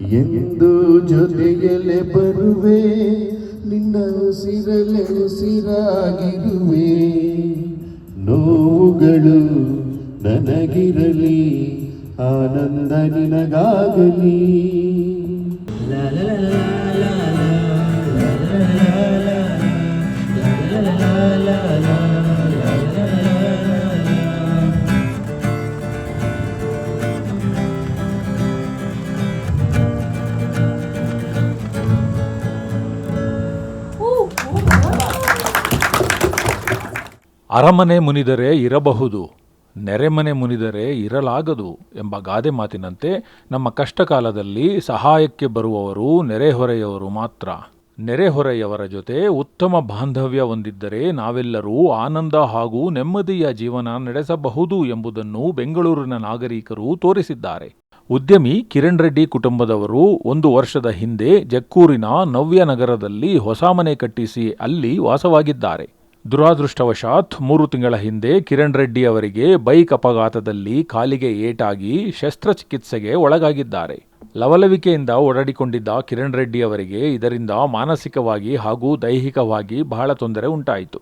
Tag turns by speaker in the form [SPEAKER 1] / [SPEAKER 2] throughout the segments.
[SPEAKER 1] ಎಂದು ಜೊತೆಯಲೆ ಬರುವೆ ನಿನ್ನ ಉಸಿರಲೆ ಉಸಿರಾಗಿರುವೆ. ನೋವುಗಳು ನನಗಿರಲಿ ಆನಂದ ನಿನಗಾಗಲಿ.
[SPEAKER 2] ಅರಮನೆ ಮುನಿದರೆ ಇರಬಹುದು, ನೆರೆಮನೆ ಮುನಿದರೆ ಇರಲಾಗದು ಎಂಬ ಗಾದೆ ಮಾತಿನಂತೆ ನಮ್ಮ ಕಷ್ಟಕಾಲದಲ್ಲಿ ಸಹಾಯಕ್ಕೆ ಬರುವವರು ನೆರೆಹೊರೆಯವರು ಮಾತ್ರ. ನೆರೆಹೊರೆಯವರ ಜೊತೆ ಉತ್ತಮ ಬಾಂಧವ್ಯ ಹೊಂದಿದ್ದರೆ ನಾವೆಲ್ಲರೂ ಆನಂದ ಹಾಗೂ ನೆಮ್ಮದಿಯ ಜೀವನ ನಡೆಸಬಹುದು ಎಂಬುದನ್ನು ಬೆಂಗಳೂರಿನ ನಾಗರಿಕರು ತೋರಿಸಿದ್ದಾರೆ. ಉದ್ಯಮಿ ಕಿರಣ್ ರೆಡ್ಡಿ ಕುಟುಂಬದವರು ಒಂದು ವರ್ಷದ ಹಿಂದೆ ಜಕ್ಕೂರಿನ ನವ್ಯನಗರದಲ್ಲಿ ಹೊಸ ಮನೆ ಕಟ್ಟಿಸಿ ಅಲ್ಲಿ ವಾಸವಾಗಿದ್ದಾರೆ. ದುರಾದೃಷ್ಟವಶಾತ್ ಮೂರು ತಿಂಗಳ ಹಿಂದೆ ಕಿರಣ್ ರೆಡ್ಡಿ ಅವರಿಗೆ ಬೈಕ್ ಅಪಘಾತದಲ್ಲಿ ಕಾಲಿಗೆ ಏಟಾಗಿ ಶಸ್ತ್ರಚಿಕಿತ್ಸೆಗೆ ಒಳಗಾಗಿದ್ದಾರೆ. ಲವಲವಿಕೆಯಿಂದ ಓಡಾಡಿಕೊಂಡಿದ್ದ ಕಿರಣ್ ರೆಡ್ಡಿ ಅವರಿಗೆ ಇದರಿಂದ ಮಾನಸಿಕವಾಗಿ ಹಾಗೂ ದೈಹಿಕವಾಗಿ ಬಹಳ ತೊಂದರೆ ಉಂಟಾಯಿತು.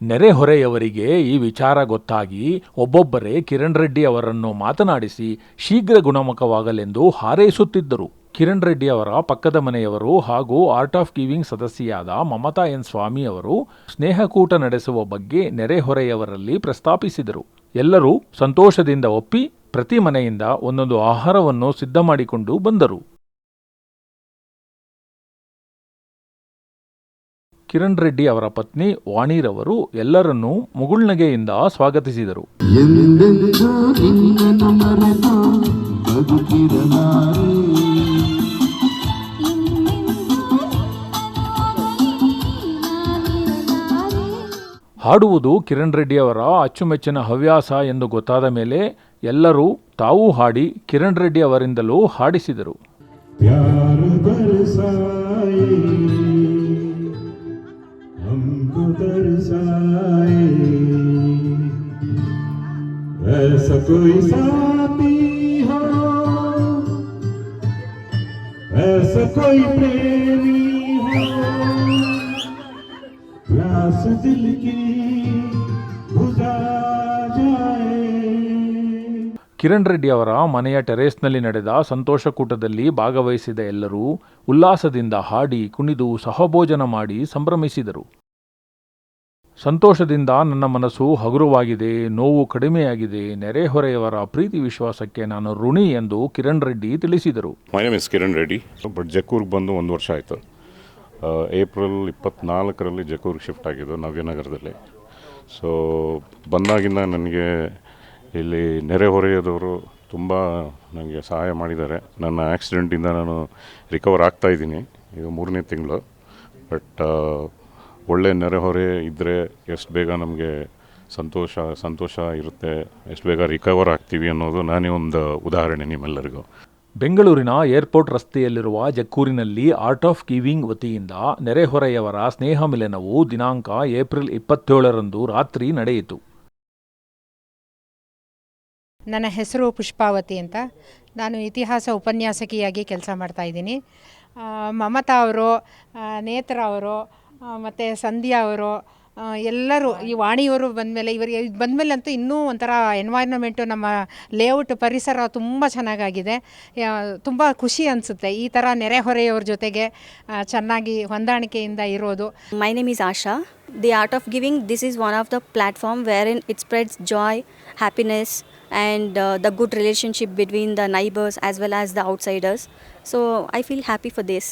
[SPEAKER 2] ನೆರೆಹೊರೆಯವರಿಗೆ ಈ ವಿಚಾರ ಗೊತ್ತಾಗಿ ಒಬ್ಬೊಬ್ಬರೇ ಕಿರಣ್ ರೆಡ್ಡಿ ಅವರನ್ನು ಮಾತನಾಡಿಸಿ ಶೀಘ್ರ ಗುಣಮುಖವಾಗಲೆಂದು ಹಾರೈಸುತ್ತಿದ್ದರು. ಕಿರಣ್ ರೆಡ್ಡಿ ಅವರ ಪಕ್ಕದ ಮನೆಯವರು ಹಾಗೂ ಆರ್ಟ್ ಆಫ್ ಗಿವಿಂಗ್ ಸದಸ್ಯೆಯಾದ ಮಮತಾ ಎನ್ ಸ್ವಾಮಿ ಅವರು ಸ್ನೇಹಕೂಟ ನಡೆಸುವ ಬಗ್ಗೆ ನೆರೆಹೊರೆಯವರಲ್ಲಿ ಪ್ರಸ್ತಾಪಿಸಿದರು. ಎಲ್ಲರೂ ಸಂತೋಷದಿಂದ ಒಪ್ಪಿ ಪ್ರತಿ ಮನೆಯಿಂದ ಒಂದೊಂದು ಆಹಾರವನ್ನು ಸಿದ್ಧ ಮಾಡಿಕೊಂಡು ಬಂದರು. ಕಿರಣ್ ರೆಡ್ಡಿ ಅವರ ಪತ್ನಿ ವಾಣಿರವರು ಎಲ್ಲರನ್ನೂ ಮುಗುಳ್ನಗೆಯಿಂದ ಸ್ವಾಗತಿಸಿದರು.
[SPEAKER 1] ಬದುಕಿರಲಾರೆ.
[SPEAKER 2] ಹಾಡುವುದು ಕಿರಣ್ ರೆಡ್ಡಿ ಅವರ ಅಚ್ಚುಮೆಚ್ಚಿನ ಹವ್ಯಾಸ ಎಂದು ಗೊತ್ತಾದ ಮೇಲೆ ಎಲ್ಲರೂ ತಾವೂ ಹಾಡಿ ಕಿರಣ್ ರೆಡ್ಡಿ ಅವರಿಂದಲೂ ಹಾಡಿಸಿದರು
[SPEAKER 1] प्यार बरसाए हमको तरसाए ऐसा कोई साथी हो ऐसा कोई प्रेमी प्यास दिल की बुझा जाए
[SPEAKER 2] ಕಿರಣ್ ರೆಡ್ಡಿ ಅವರ ಮನೆಯ ಟೆರೇಸ್ನಲ್ಲಿ ನಡೆದ ಸಂತೋಷಕೂಟದಲ್ಲಿ ಭಾಗವಹಿಸಿದ ಎಲ್ಲರೂ ಉಲ್ಲಾಸದಿಂದ ಹಾಡಿ ಕುಣಿದು ಸಹಭೋಜನ ಮಾಡಿ ಸಂಭ್ರಮಿಸಿದರು ಸಂತೋಷದಿಂದ ನನ್ನ ಮನಸ್ಸು ಹಗುರವಾಗಿದೆ ನೋವು ಕಡಿಮೆಯಾಗಿದೆ ನೆರೆಹೊರೆಯವರ ಪ್ರೀತಿ ವಿಶ್ವಾಸಕ್ಕೆ ನಾನು ಋಣಿ ಎಂದು ಕಿರಣ್ ರೆಡ್ಡಿ ತಿಳಿಸಿದರು
[SPEAKER 3] my name is Kiran Reddy but ಜಕ್ಕೂರ್ಗೆ ಬಂದು ಒಂದು ವರ್ಷ ಆಯಿತು ಏಪ್ರಿಲ್ ಇಪ್ಪತ್ನಾಲ್ಕರಲ್ಲಿ ಜಕೂರ್ಗೆ ಶಿಫ್ಟ್ ಆಗಿದ್ದು ನವ್ಯನಗರದಲ್ಲಿ. ಸೊ ಬಂದಾಗಿಂದ ನನಗೆ ಇಲ್ಲಿ ನೆರೆಹೊರೆಯದವರು ತುಂಬ ನನಗೆ ಸಹಾಯ ಮಾಡಿದ್ದಾರೆ. ನನ್ನ ಆ್ಯಕ್ಸಿಡೆಂಟಿಂದ ನಾನು ರಿಕವರ್ ಆಗ್ತಾ ಇದ್ದೀನಿ ಈಗ ಮೂರನೇ ತಿಂಗಳು. ಬಟ್ ಒಳ್ಳೆ ನೆರೆಹೊರೆ ಇದ್ದರೆ ಎಷ್ಟು ಬೇಗ ನಮಗೆ ಸಂತೋಷ ಸಂತೋಷ ಇರುತ್ತೆ, ಎಷ್ಟು ಬೇಗ ರಿಕವರ್ ಆಗ್ತೀವಿ ಅನ್ನೋದು ನಾನೇ ಒಂದು ಉದಾಹರಣೆ ನಿಮ್ಮೆಲ್ಲರಿಗೂ.
[SPEAKER 2] ಬೆಂಗಳೂರಿನ ಏರ್ಪೋರ್ಟ್ ರಸ್ತೆಯಲ್ಲಿರುವ ಜಕ್ಕೂರಿನಲ್ಲಿ ಆರ್ಟ್ ಆಫ್ ಗಿವಿಂಗ್ ವತಿಯಿಂದ ನೆರೆಹೊರೆಯವರ ಸ್ನೇಹ ಮಿಲನವು ದಿನಾಂಕ ಏಪ್ರಿಲ್ ಇಪ್ಪತ್ತೇಳರಂದು ರಾತ್ರಿ ನಡೆಯಿತು.
[SPEAKER 4] ನನ್ನ ಹೆಸರು ಪುಷ್ಪಾವತಿ ಅಂತ. ನಾನು ಇತಿಹಾಸ ಉಪನ್ಯಾಸಕಿಯಾಗಿ ಕೆಲಸ ಮಾಡ್ತಾ ಆ, ಮಮತಾ ಅವರು ನೇತ್ರ ಅವರು ಮತ್ತು ಸಂಧ್ಯಾ ಅವರು ಎಲ್ಲರೂ ಈ ವಾಣಿಯವರು ಬಂದಮೇಲೆ ಇವರಿಗೆ ಬಂದಮೇಲೆ ಅಂತೂ ಇನ್ನೂ ಒಂಥರ ಎನ್ವೈರ್ನಮೆಂಟು ನಮ್ಮ ಲೇಔಟ್ ಪರಿಸರ ತುಂಬ ಚೆನ್ನಾಗಾಗಿದೆ ತುಂಬ ಖುಷಿ ಅನಿಸುತ್ತೆ ಈ ಥರ ನೆರೆಹೊರೆಯವ್ರ ಜೊತೆಗೆ ಚೆನ್ನಾಗಿ ಹೊಂದಾಣಿಕೆಯಿಂದ ಇರೋದು
[SPEAKER 5] my name is Asha the art of giving this is one of the platform wherein in it spreads joy and and the good relationship between the neighbors as well as the outsiders. So, I feel happy for this.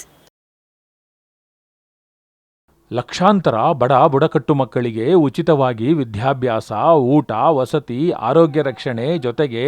[SPEAKER 2] ಲಕ್ಷಾಂತರ ಬಡ ಬುಡಕಟ್ಟು ಮಕ್ಕಳಿಗೆ ಉಚಿತವಾಗಿ ವಿದ್ಯಾಭ್ಯಾಸ, ಊಟ, ವಸತಿ, ಆರೋಗ್ಯ ರಕ್ಷಣೆ ಜೊತೆಗೆ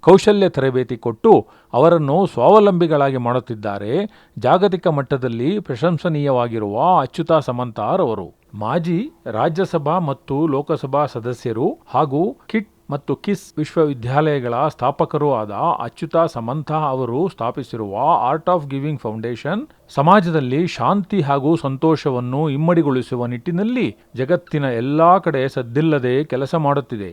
[SPEAKER 2] ಕೌಶಲ್ಯ ತರಬೇತಿ ಕೊಟ್ಟು ಅವರನ್ನು ಸ್ವಾವಲಂಬಿಗಳಾಗಿ ಮಾಡುತ್ತಿದ್ದಾರೆ. ಜಾಗತಿಕ ಮಟ್ಟದಲ್ಲಿ ಪ್ರಶಂಸನೀಯವಾಗಿರುವ ಅಚ್ಯುತ ಸಮಂತಾರ್ ಅವರು. ಮಾಜಿ ರಾಜ್ಯಸಭಾ ಮತ್ತು ಲೋಕಸಭಾ ಸದಸ್ಯರು ಹಾಗೂ ಕಿಟ್ ಮತ್ತು ಕಿಸ್ ವಿಶ್ವವಿದ್ಯಾಲಯಗಳ ಸ್ಥಾಪಕರೂ ಆದ ಅಚ್ಯುತ ಸಮಂತ ಅವರು ಸ್ಥಾಪಿಸಿರುವ ಆರ್ಟ್ ಆಫ್ ಗಿವಿಂಗ್ ಫೌಂಡೇಶನ್ ಸಮಾಜದಲ್ಲಿ ಶಾಂತಿ ಹಾಗೂ ಸಂತೋಷವನ್ನು ಇಮ್ಮಡಿಗೊಳಿಸುವ ನಿಟ್ಟಿನಲ್ಲಿ ಜಗತ್ತಿನ ಎಲ್ಲಾ ಕಡೆ ಸದ್ದಿಲ್ಲದೆ ಕೆಲಸ ಮಾಡುತ್ತಿದೆ.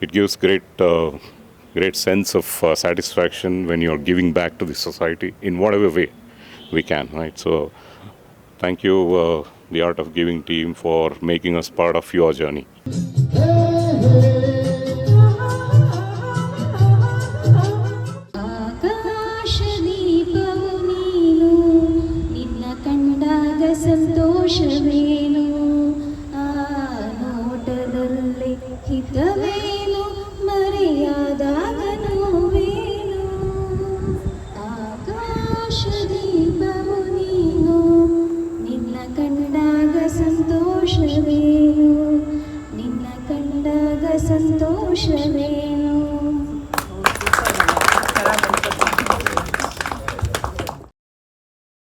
[SPEAKER 5] it gives great uh, great sense of uh, satisfaction when you're giving back to the society in whatever way we can right? So thank you uh, the art of giving team for making us part of your journey
[SPEAKER 6] ಸಂತೋಷವೇನು ನಿನ್ನ ಕಂಡಾಗ ಸಂತೋಷವೇನು